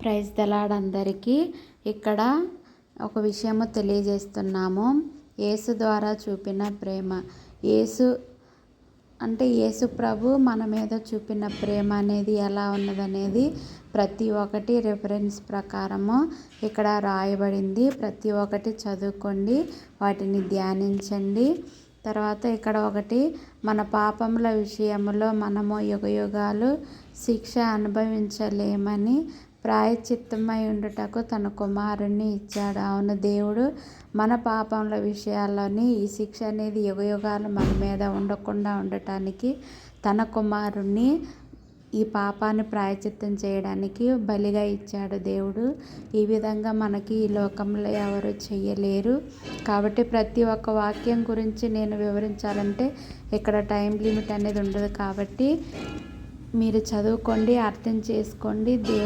Praise దలాడందరికీ ఇక్కడ ఒక విషయము తెలియజేస్తున్నాము. యేసు ద్వారా చూపిన ప్రేమ. యేసు అంటే యేసు ప్రభు మన మీద చూపిన ప్రేమ అనేది ఎలా ఉన్నదనేది ప్రతి ఒక్కటి రిఫరెన్స్ ప్రకారము ఇక్కడ రాయబడింది. ప్రతి ఒక్కటి చదువుకోండి వాటిని ధ్యానించండి. తర్వాత ఇక్కడ ఒకటి మన పాపముల విషయంలో మనము యుగయుగాలు శిక్ష అనుభవించలేమని ప్రాయచిత్తమై ఉండుటకు తన కుమారుణ్ణి ఇచ్చాడు. అవును దేవుడు మన పాపముల విషయాల్లోని ఈ శిక్ష అనేది యుగయుగాలు మన మీద ఉండకుండా ఉండటానికి తన కుమారుణ్ణి ఈ పాపాన్ని ప్రాయచిత్తం చేయడానికి బలిగా ఇచ్చాడు. దేవుడు ఈ విధంగా మనకి ఈ లోకంలో ఎవరు చేయలేరు కాబట్టి ప్రతి ఒక్క వాక్యం గురించి నేను వివరించాలంటే ఇక్కడ టైం లిమిట్ అనేది ఉండదు. కాబట్టి మీరు చదువుకోండి అర్థం చేసుకోండి. దేవుడు